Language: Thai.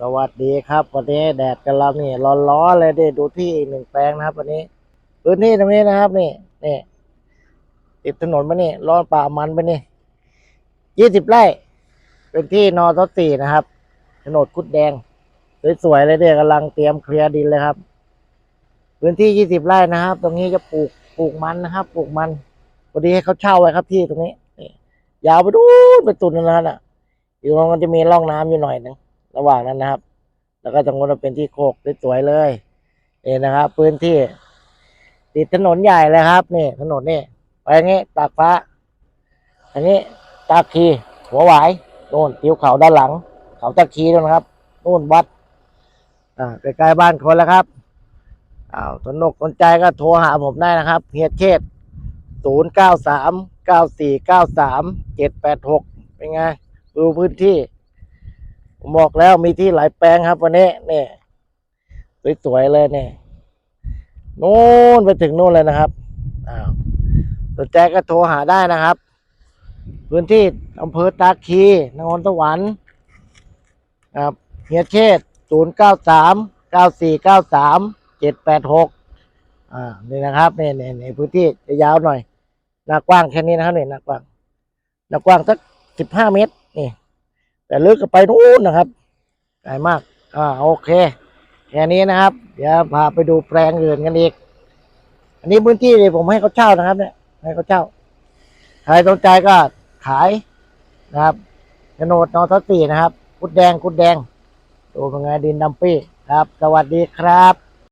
สวัสดีครับ วันนี้แดดกันแล้วนี่ร้อนๆเลยดิดูที่หนึ่งแปลงนะครับ วันนี้พื้นที่ตรงนี้นะครับ นี่นี่ติดถนนมานี่ร้อนป่ามันไปนี่ยี่สิบไร่ เป็นที่นอทสี่นะครับโฉนคุดแดง สวยๆเลยเนี่ยกำลังเตรียมเคลียร์ดินเลยครับ พื้นที่ยี่สิบไร่นะครับ ตรงนี้จะปลูกปลูกมันนะครับ ปลูกมันพอดีให้เขาเช่าไว้ครับที่ตรงนี้ยาวไปดูไปตุนนั่นน่ะอยู่ตรงนั้นจะมีร่องน้ำอยู่หน่อยนึง ระหว่างนั้นนะครับ แล้วก็ตรงนู้นเป็นที่โคกสวยๆเลยนี่นะครับ พื้นที่ ติดถนนใหญ่เลยครับ นี่ ถนนนี่ไปงนี้ตากฟ้า อันนี้ตากคีหัวหวายโน่นทิวเขาด้านหลัง เขาตากคีนู่นนะครับนู่นวัด อ่าใกล้ๆบ้านคนแล้วครับอ้าวสนกสนใจก็โทรหาผมได้นะครับเฮียเชษศูนย์เก้าสามเก้าสี่เก้าสามเจ็ดแปดหกเป็นไง ดูพื้นที่ ผมบอกแล้วมีที่หลายแปลงครับ วันนี้นี่สวยๆเลยเนี่ยนู่นไปถึงนู่นเลยนะครับอ้าวสนใจก็โทรหาได้นะครับ พื้นที่อำเภอตาคีนครสวรรค์ครับเฮียเชษศูนย์เก้าสามเก้าสี่เก้าสามเจ็ดแปดหกอ่านี่นะครับเนี่นี่นี่พื้นที่จะยาวหน่อยหน้ากว้างแค่นี้นะครับนี่หน้ากว้างหน้ากว้างสักสิบห้าเมตร แต่ลึกไปนู้นนะครับไกลมาก อ่าโอเคแค่นี้นะครับ เดี๋ยวพาไปดูแปลงอื่นกันอีก อันนี้พื้นที่เนี่ยผมให้เขาเช่านะครับ เนี่ย ให้เขาเช่า ใครสนใจก็ขายนะครับโฉนดนอทสี่นะครับกุดแดงกุดแดงดูเป็นไงดินดำปี้ครับ สวัสดีครับ